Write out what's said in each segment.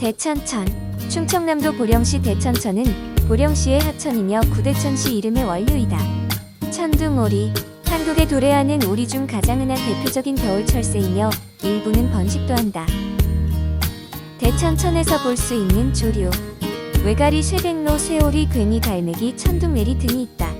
대천천 충청남도 보령시 대천천은 보령시의 하천이며 구대천시 이름의 원류이다. 천둥오리 한국에 도래하는 오리 중 가장 흔한 대표적인 겨울 철새이며 일부는 번식도 한다. 대천천에서 볼 수 있는 조류 외가리 쇠백로 쇠오리 괭이 갈매기 천둥메리 등이 있다.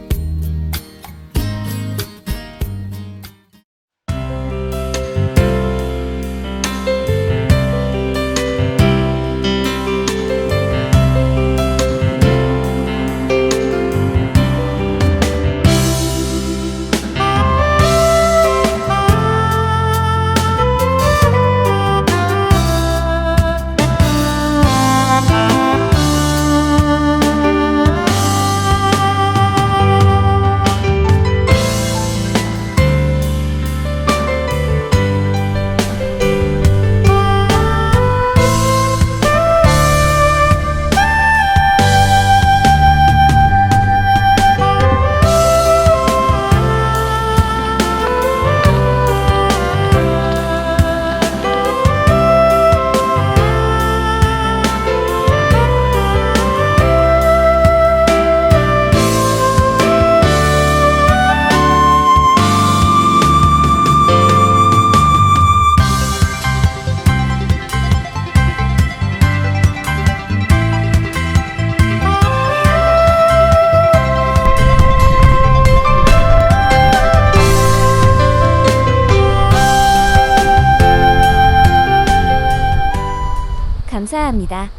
감사합니다.